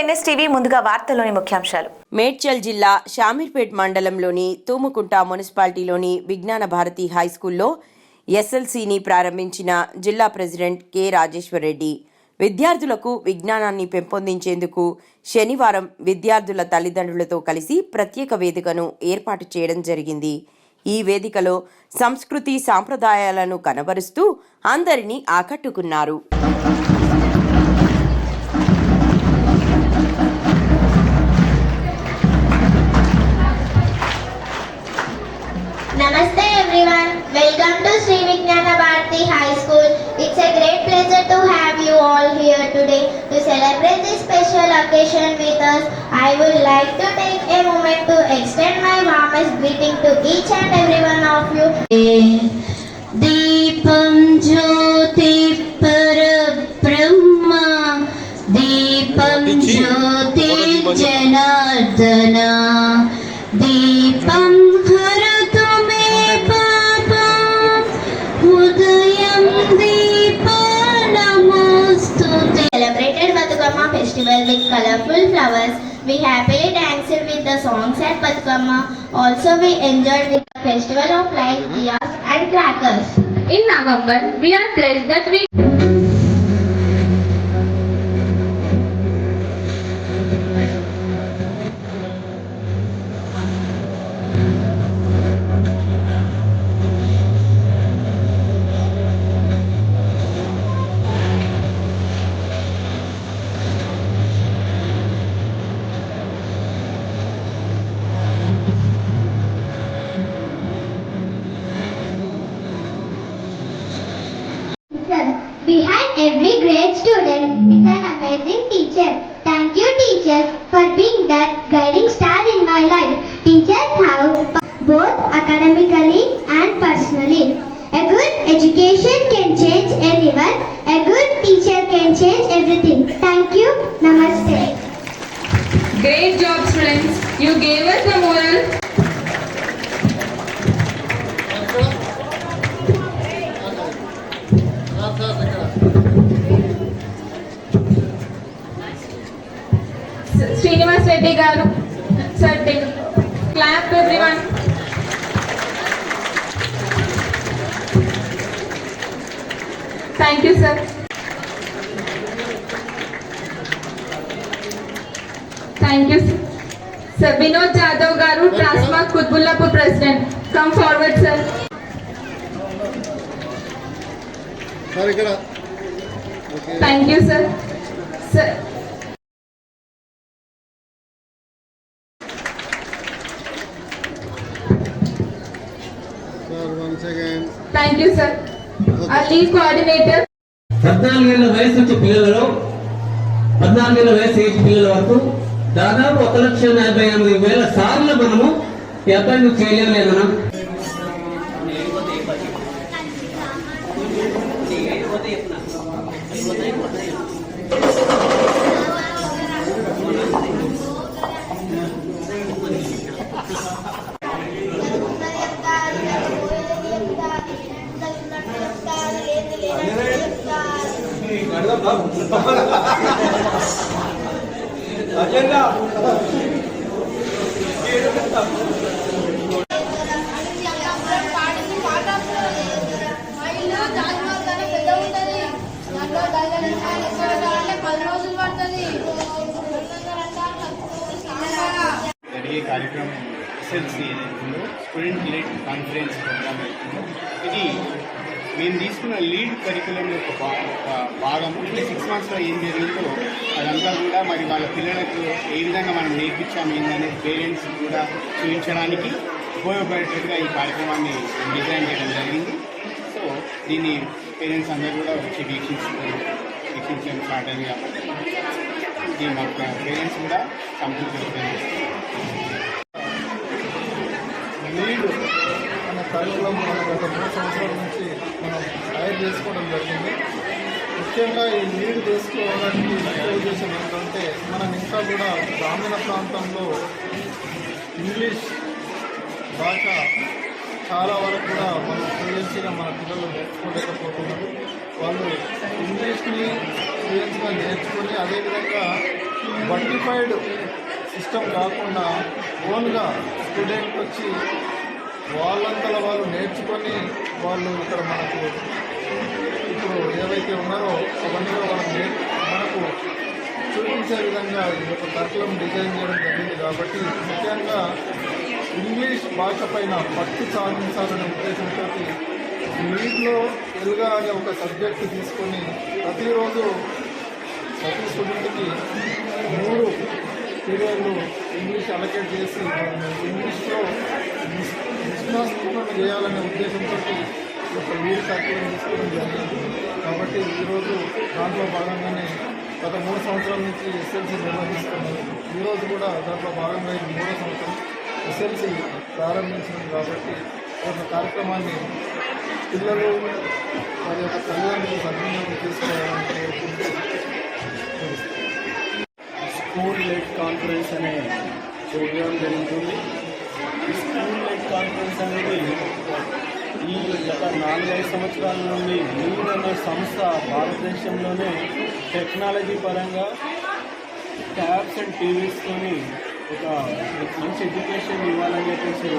NSTV ముందుగా వార్తల్లోని ముఖ్యాంశాలు. మేడ్చల్ జిల్లా షామీర్పేట్ మండలంలోని తూముకుంట మున్సిపాలిటీలోని విజ్ఞాన భారతి హై స్కూల్లో ఎస్ఎల్సీని ప్రారంభించిన జిల్లా ప్రెసిడెంట్ కె రాజేశ్వర్ రెడ్డి విద్యార్థులకు విజ్ఞానాన్ని పెంపొందించేందుకు శనివారం విద్యార్థుల తల్లిదండ్రులతో కలిసి ప్రత్యేక వేదికను ఏర్పాటు చేయడం జరిగింది. ఈ వేదికలో సంస్కృతి సాంప్రదాయాలను కనబరుస్తూ అందరినీ ఆకట్టుకున్నారు. with us, I would like to take a moment to extend my warmest greeting to each and every one of you. Deepam Jyoti Parabrahma Deepam Jyoti Janardana We happily danced with the songs at Batukama. Also we enjoyed the festival of lights, diyas and crackers. In November, we are blessed that we every great student is an amazing teacher. Thank you teachers for being that guiding star in my life. Teachers have both academically and personally. A good education can change anyone. A good teacher can change everything. Thank you. Namaste. great job students. You gave us the moral. Srinivas Reddy garu. Sir clap everyone. Thank you sir. Thank you sir Vinod Jadhav garu Transmark Quthbullapur president. Come forward sir. Sir ఇక్కడ. Okay thank you sir. Sir thank you sir ఆ leave coordinator పద్నాలుగేళ్ళ వయసు వచ్చే పిల్లలలో పద్నాలుగేళ్ళ వయసు age పిల్లల వరకు దాదాపు ఒక లక్ష నలభై ఎనిమిది వేల సార్లు మనము ఈ అబ్బాయి నువ్వు చేయలేమన్నా జరిగే కార్యక్రమం ఎస్ఎల్సి ఏదైతుందో స్టూడెంట్ లీడ్ కాన్ఫరెన్స్ ప్రోగ్రామ్ అవుతుందో ఇది మేము తీసుకున్న లీడ్ కరికులం యొక్క భా- ఒక భాగము అంటే సిక్స్ మంత్స్లో ఏం జరిగిందో అదంతా కూడా మరి వాళ్ళ పిల్లలకు ఏ విధంగా మనం నేర్పించాము ఏందనేది పేరెంట్స్ కూడా చూపించడానికి ఉపయోగపడేటట్టుగా ఈ కార్యక్రమాన్ని డిజైన్ చేయడం జరిగింది. సో దీన్ని పేరెంట్స్ అందరూ కూడా వచ్చి వీక్షించ వీక్షించడం స్టార్ట్ అయింది కాబట్టి దీని మా పేరెంట్స్ కూడా సంతృప్తి వ్యక్తం లీడ్ అనే గత మూడు సంవత్సరాల నుంచి మనం తయారు చేసుకోవడం జరిగింది. ముఖ్యంగా ఈ నీరు చేసుకోవడానికి ఉద్దేశం ఏంటంటే మనం ఇంకా కూడా గ్రామీణ ప్రాంతంలో ఇంగ్లీష్ భాష చాలా వరకు కూడా మనం ఫ్లూయెన్సీగా మన పిల్లలు నేర్చుకోలేకపోతున్నారు. వాళ్ళు ఇంగ్లీష్ని ఫ్లూయెన్స్గా నేర్చుకొని అదేవిధంగా బట్టిఫైడ్ సిస్టమ్ కాకుండా ఓన్గా స్టూడెంట్ వచ్చి వాళ్ళంతల వాళ్ళు నేర్చుకొని వాళ్ళు ఇక్కడ మనకు ఇప్పుడు ఏవైతే ఉన్నారో అవన్నీ కూడా మనకు చూపించే విధంగా ఈ యొక్క కరికులం డిజైన్ చేయడం జరిగింది కాబట్టి ముఖ్యంగా ఇంగ్లీష్ భాష పైన పట్టు సాధించాలనే ఉద్దేశంతో నీటిలో తెలుగా అనే ఒక సబ్జెక్ట్ తీసుకొని ప్రతిరోజు ప్రతి స్టూడెంట్కి మూడు సీరియల్ ఇంగ్లీష్ అలకేట్ చేసి ఇంగ్లీష్లో నిస్- చేయాలనే ఉద్దేశంతో ఒక వీరు వీడి తీసుకోవడం జరిగింది. కాబట్టి ఈరోజు దాంట్లో భాగంగానే గత మూడు సంవత్సరాల నుంచి ఎస్ఎల్సీ నిర్వహిస్తున్నాం ఈరోజు కూడా దాంట్లో భాగంగా ఇది మూడో సంవత్సరం ఎస్ఎల్సీ ప్రారంభించింది కాబట్టి ఒక కార్యక్రమాన్ని పిల్లలు వారి యొక్క తల్లిదండ్రులు సద్వినియోగం చేసుకోవాలి స్కూల్ కాన్ఫరెన్స్ అనే ప్రోగ్రాం జరుగుతుంది ఈ స్కూల్ లెట్ కాన్ఫరెన్స్ అనేది ఈ గత నాలుగైదు సంవత్సరాల నుండి లీడ్ అనే సంస్థ భారతదేశంలోనే టెక్నాలజీ పరంగా ట్యాబ్స్ అండ్ టీవీస్తోని ఒక మంచి ఎడ్యుకేషన్ ఇవ్వాలని చెప్పేసి